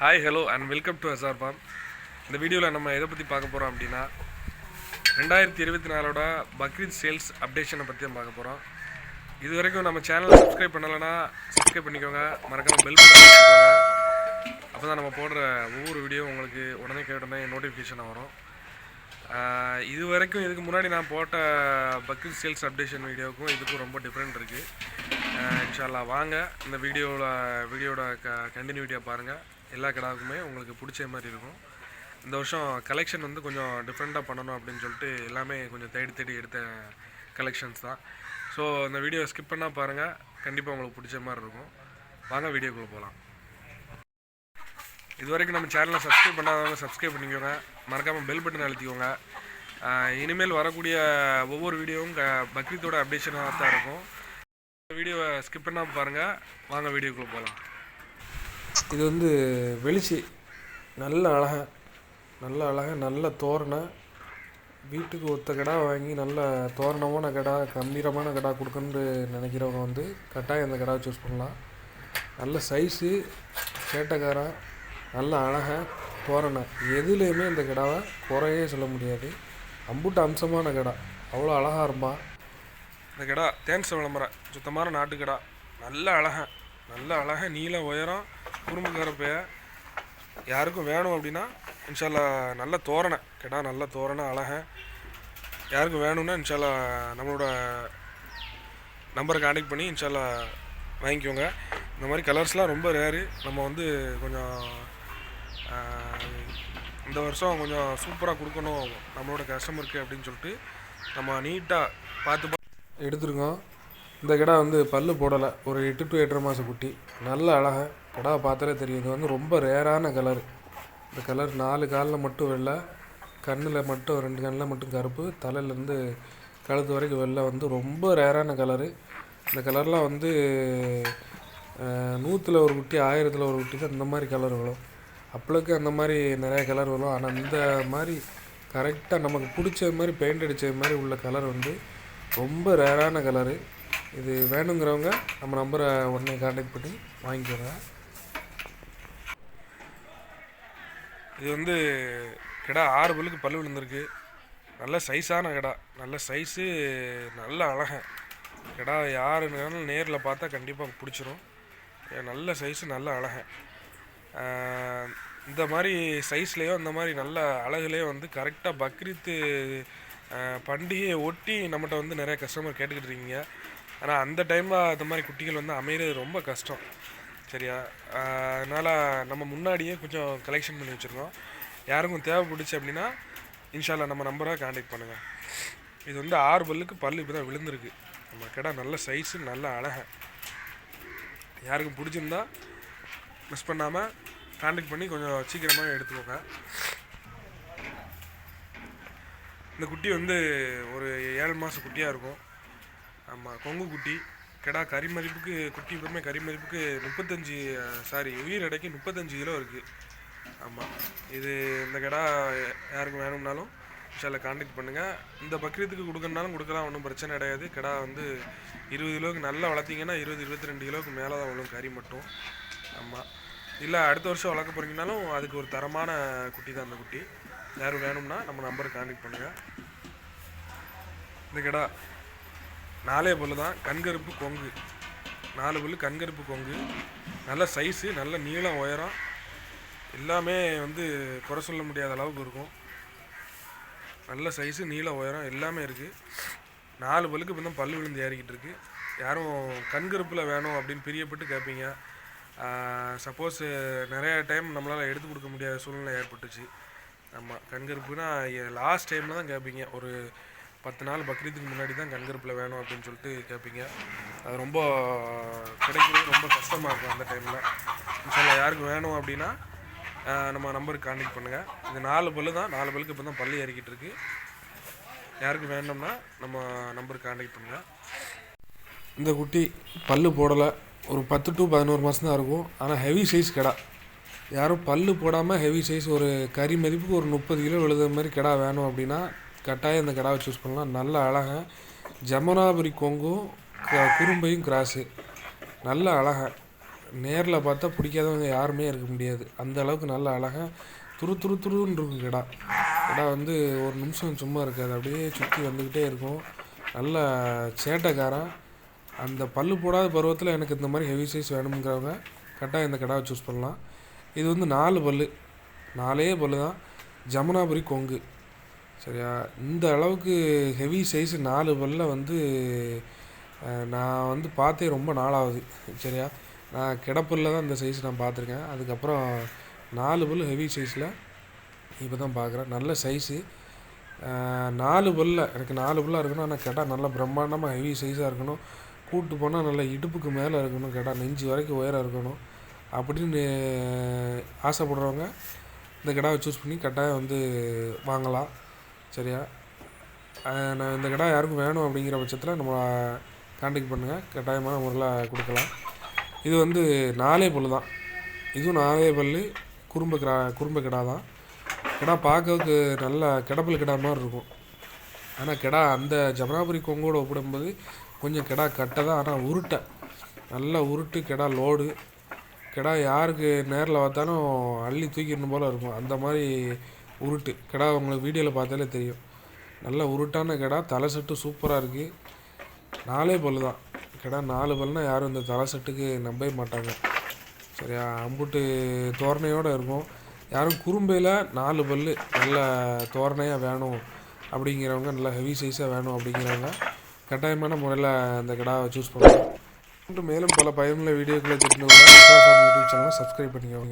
Hi hello and welcome to SR farm இந்த வீடியோவில் நம்ம எதை பற்றி பார்க்க போகிறோம் அப்படின்னா ரெண்டாயிரத்தி இருபத்தி நாலோட பக்ரீத் சேல்ஸ் அப்டேஷனை பற்றி தான் பார்க்க போகிறோம் இது வரைக்கும் நம்ம சேனலை சப்ஸ்கிரைப் பண்ணலைன்னா சப்ஸ்கிரைப் பண்ணிக்கோங்க. மறக்காம பெல் பட்டன் பண்ணிக்கோங்க அப்போ தான் நம்ம போடுற ஒவ்வொரு வீடியோ உங்களுக்கு உடனே உடனே நோட்டிஃபிகேஷன் வரும். இது வரைக்கும் இதுக்கு முன்னாடி நான் போட்ட பக்ரீத் சேல்ஸ் அப்டேஷன் வீடியோவுக்கும் இதுக்கும் ரொம்ப டிஃப்ரெண்ட் இருக்குது இன்ஷால்லா வாங்க. இந்த வீடியோவில் வீடியோட க கண்டினியூட்டியாக பாருங்கள் எல்லா கிடாவுக்குமே உங்களுக்கு பிடிச்ச மாதிரி இருக்கும். இந்த வருஷம் கலெக்ஷன் வந்து கொஞ்சம் டிஃப்ரெண்ட்டாக பண்ணணும் அப்படின்னு சொல்லிட்டு எல்லாமே கொஞ்சம் தேடி தேடி எடுத்த கலெக்ஷன்ஸ் தான். ஸோ இந்த வீடியோ ஸ்கிப் பண்ணால் பாருங்கள் கண்டிப்பாக உங்களுக்கு பிடிச்ச மாதிரி இருக்கும். வாங்க வீடியோக்குள்ளே போகலாம் இது வரைக்கும் நம்ம சேனலை சப்ஸ்கிரைப் பண்ணாதவங்க சப்ஸ்கிரைப் பண்ணிக்கோங்க. மறக்காமல் பெல் பட்டன் அழுத்திக்கோங்க. இனிமேல் வரக்கூடிய ஒவ்வொரு வீடியோவும் க பக்ரீத்தோட அப்டேஷனாக தான் இருக்கும். வீடியோவை ஸ்கிப் பண்ணாமல் பாருங்கள் வாங்க வீடியோக்குள்ளே போகலாம் இது வந்து வெளிச்சி. நல்ல அழகாக நல்ல அழகாக நல்ல தோரணை. வீட்டுக்கு ஒத்த கடா வாங்கி நல்ல தோரணமான கடா கம்பீரமான கடா கொடுக்கணுன்னு நினைக்கிறவங்க வந்து கட்டாயம் இந்த கிடாவை சூஸ் பண்ணலாம். நல்ல சைஸு சேட்டைக்காரன் நல்ல அழகாக தோரணை. எதுலேயுமே இந்த கடாவை குறையே சொல்ல முடியாது. அம்புட்டு அம்சமான கடா. அவ்வளோ அழகாக இருப்பான் இந்த கடா தேன்ஸ் விளம்பரம் சுத்தமான நாட்டு கடா நல்ல அழகாக நல்ல அழகா நீளம் உயரம் குறும்புக்காரப்பைய யாருக்கும் வேணும் அப்படின்னா இன்ஷால்லா நல்ல தோரணை. கடா நல்ல தோரணை அழகா. யாருக்கும் வேணும்னா இன்ஷால்லா நம்மளோட நம்பரை காண்டக்ட் பண்ணி இன்ஷால்லா வாங்கிக்கோங்க. இந்த மாதிரி கலர்ஸ்லாம் ரொம்ப ரேரு நம்ம வந்து கொஞ்சம் இந்த வருஷம் கொஞ்சம் சூப்பராக கொடுக்கணும் நம்மளோட கஸ்டமருக்கு அப்படின்னு சொல்லிட்டு நம்ம நீட்டாக பார்த்து பார்த்து எடுத்துருக்கோம். இந்த கிடா வந்து பல் போடலை. ஒரு எட்டு டு எட்டரை மாதம் குட்டி. நல்ல அழகாக கடா பார்த்தாலே தெரியும். இது வந்து ரொம்ப ரேரான கலர் இந்த கலர் நாலு காலில் மட்டும் வெள்ளை கண்ணில் மட்டும் ரெண்டு கண்ணில் மட்டும் கருப்பு தலையிலேருந்து கழுத்து வரைக்கும் வெள்ளை. வந்து ரொம்ப ரேரான கலரு இந்த கலர்லாம் வந்து நூற்றில் ஒரு குட்டி ஆயிரத்தில் ஒரு குட்டி தான் இந்த மாதிரி கலர் வரும். அப்பளுக்கு அந்த மாதிரி நிறைய கலர் வரும். ஆனால் இந்த மாதிரி கரெக்டாக நமக்கு பிடிச்ச மாதிரி பெயிண்ட் அடித்த மாதிரி உள்ள கலர் வந்து ரொம்ப ரேரான கலரு இது வேணுங்கிறவங்க நம்ம நம்பரை உடனே காண்டாக்ட் பண்ணி வாங்கிக்கோங்க. இது வந்து கிடா ஆறு பல்லுக்கு பல்லு விழுந்திருக்கு. நல்ல சைஸான கிடா. நல்ல சைஸு நல்ல அழகன் கிடா யாருன்னு நேரில் பார்த்தா கண்டிப்பாக பிடிச்சிரும். நல்ல சைஸு நல்ல அழகன் இந்த மாதிரி சைஸ்லேயோ இந்த மாதிரி நல்ல அழகுலேயோ வந்து கரெக்டாக பக்ரீத்து பண்டிகையை ஒட்டி நம்மகிட்ட வந்து நிறைய கஸ்டமர் கேட்டுக்கிட்டு இருக்கீங்க. ஆனால் அந்த டைமில் இந்த மாதிரி குட்டிகள் வந்து அமைகிறது ரொம்ப கஷ்டம். சரியா? அதனால் நம்ம முன்னாடியே கொஞ்சம் கலெக்ஷன் பண்ணி வச்சுருக்கோம். யாருக்கும் தேவைப்பட்டுச்சு அப்படின்னா இன்ஷால்லா நம்ம நம்பரை காண்டாக்ட் பண்ணுங்கள் இது வந்து ஆறு பல்லுக்கு பல்லு இப்போ தான் விழுந்திருக்கு. நம்ம கடை நல்ல சைஸு நல்ல அழகை. யாருக்கும் பிடிச்சிருந்தா மிஸ் பண்ணாமல் காண்டாக்ட் பண்ணி கொஞ்சம் சீக்கிரமாக எடுத்துக்கோங்க. இந்த குட்டி வந்து ஒரு ஏழு மாதம் குட்டியாக இருக்கும். ஆமாம் கொங்கு குட்டி. கிடா கறி மதிப்புக்கு குட்டி எப்பவுமே கறி மதிப்புக்கு முப்பத்தஞ்சு சாரி உயிர் எடைக்கு முப்பத்தஞ்சு கிலோ இருக்குது ஆமாம் இது இந்த கிடா யாருக்கு வேணும்னாலும் இன்ஷால்ல காண்டாக்ட் பண்ணுங்கள் இந்த பக்ரீத்துக்கு கொடுக்கணுனாலும் கொடுக்கலாம் ஒன்றும் பிரச்சனை கிடையாது. கிடா வந்து இருபது கிலோவுக்கு நல்லா வளர்த்தீங்கன்னா இருபது இருபத்தி ரெண்டு கிலோவுக்கு மேலே தான் வரும் கறி மட்டும். ஆமாம் இல்லை அடுத்த வருஷம் வளர்க்க போகிறீங்கனாலும் அதுக்கு ஒரு தரமான குட்டி தான் அந்த குட்டி. யாரும் வேணும்னா நம்ம நம்பருக்கு காண்டாக்ட் பண்ணுங்கள் இந்த கிடா. நாலே பல்லு தான். கண்கருப்பு கொங்கு. நாலு பல்லு கண்கருப்பு கொங்கு. நல்ல சைஸு நல்ல நீளம் உயரம். எல்லாமே வந்து குறை சொல்ல முடியாத அளவுக்கு இருக்கும். நல்ல சைஸு நீள உயரம் எல்லாமே இருக்குது நாலு பல்லுக்கு இப்போ தான் பல் விழுந்து ஏறிக்கிட்டு இருக்கு. யாரும் கண்கருப்பில் வேணும் அப்படின்னு பிரியப்பட்டு கேட்பீங்க சப்போஸ் நிறைய டைம் நம்மளால் எடுத்து கொடுக்க முடியாத சூழ்நிலை ஏற்பட்டுச்சு. ஆமாம் கண்கருப்புனா லாஸ்ட் டைமில் தான் கேட்பீங்க ஒரு பத்து நாள் பக்ரீத்துக்கு முன்னாடி தான் கண்கருப்பில் வேணும் அப்படின்னு சொல்லிட்டு கேட்பீங்க அது ரொம்ப கிடைக்கிறது ரொம்ப கஷ்டமாக இருக்கும் அந்த டைமில் சொல்ல யாருக்கு வேணும் அப்படின்னா நம்ம நம்பருக்கு காண்டக்ட் பண்ணுங்கள் இது நாலு பல்லு தான். நாலு பல்லுக்கு இப்போ தான் பள்ளி ஏறிக்கிட்டு இருக்கு. யாருக்கு வேணும்னா நம்ம நம்பருக்கு காண்டாக்ட் பண்ணுங்கள் இந்த குட்டி பல்லு போடலை. ஒரு பத்து டு பதினோரு மாதம் தான் இருக்கும். ஆனால் ஹெவி சைஸ் கிடா. யாரும் பல்லு போடாமல் ஹெவி சைஸ் ஒரு கறி மதிப்புக்கு ஒரு முப்பது கிலோ எழுதுற மாதிரி கிடா வேணும் அப்படின்னா கட்டாயம் இந்த கிடாவை சூஸ் பண்ணலாம். நல்ல அழகாக ஜமுனாபுரி கொங்கும் குறும்பையும் கிராஸு நல்ல அழகாக நேரில் பார்த்தா பிடிக்காதவங்க யாருமே இருக்க முடியாது. அந்த அளவுக்கு நல்ல அழகாக துரு துரு துருன்னு இருக்கும் கிடா. கிடா வந்து ஒரு நிமிஷம் சும்மா இருக்காது. அப்படியே சுற்றி வந்துக்கிட்டே இருக்கும். நல்ல சேட்டைக்காரன். அந்த பல்லு போடாத பருவத்தில் எனக்கு இந்த மாதிரி ஹெவி சைஸ் வேணுங்கிறவங்க கரெக்டாக இந்த கிடாவை சூஸ் பண்ணலாம். இது வந்து நாலு பல்லு. நாலே பல்லு தான் ஜமுனாபுரி கொங்கு. சரியா? இந்த அளவுக்கு ஹெவி சைஸ் நாலு பல்ல வந்து நான் வந்து பார்த்தே ரொம்ப நாளாகுது சரியா? நான் கிடப்பில் தான் இந்த சைஸ் நான் பார்த்துருக்கேன். அதுக்கப்புறம் நாலு பல்லு ஹெவி சைஸில் இப்போ தான் பார்க்குறேன். நல்ல சைஸு நாலு பல்ல எனக்கு நாலு பல்லாக இருக்கணும். ஆனால் கேட்டால் நல்லா பிரம்மாண்டமாக ஹெவி சைஸாக இருக்கணும். கூட்டு போனால் நல்லா இடுப்புக்கு மேலே இருக்கணும் கேட்டால் நெஞ்சு வரைக்கும் உயரம் இருக்கணும் அப்படின்னு ஆசைப்படுறவங்க இந்த கிடாவை சூஸ் பண்ணி கட்டாயம் வந்து வாங்கலாம். சரியா? நான் இந்த கடை யாருக்கும் வேணும் அப்படிங்கிற பட்சத்தில் நம்ம காண்டக்ட் பண்ணுங்கள் கட்டாயமான முறையில் கொடுக்கலாம். இது வந்து நாலே பல்லு தான். இதுவும் நாலே பல்லு குறும்பு கிடா குறும்பு கிடா தான். கிடா பார்க்கறதுக்கு நல்லா கிடப்பல் கிடா மாதிரி இருக்கும். ஆனால் கிடா அந்த ஜமனாபுரி கொங்கோடு ஒப்பிடும்போது கொஞ்சம் கிடா கட்டை தான். ஆனால் உருட்டை. நல்லா உருட்டு கிடா லோடு கிடா யாருக்கு நேரில் பார்த்தாலும் அள்ளி தூக்கிடணும் போல் இருக்கும். அந்த மாதிரி உருட்டு. கிடா உங்களுக்கு வீடியோவில் பார்த்தாலே தெரியும். நல்ல உருட்டான கிடா தலை செட்டு சூப்பராக இருக்குது நாலே பல்லு தான். கிடா நாலு பல்னால் யாரும் இந்த தலை செட்டுக்கு நம்பவே மாட்டாங்க. சரியா? அம்புட்டு தோரணையோடு இருக்கும். யாரும் குறும்பையில் நாலு பல்லு நல்ல தோரணையாக வேணும் அப்படிங்கிறவங்க நல்ல ஹெவி சைஸாக வேணும் அப்படிங்கிறவங்க கட்டாயமான முறையில் அந்த கிடாவை சூஸ் பண்ணுவோம் மேலும் பல பயனுள்ள வீடியோக்களை தெரிந்து யூடியூப் சேனலை சப்ஸ்கிரைப் பண்ணிக்கோங்க.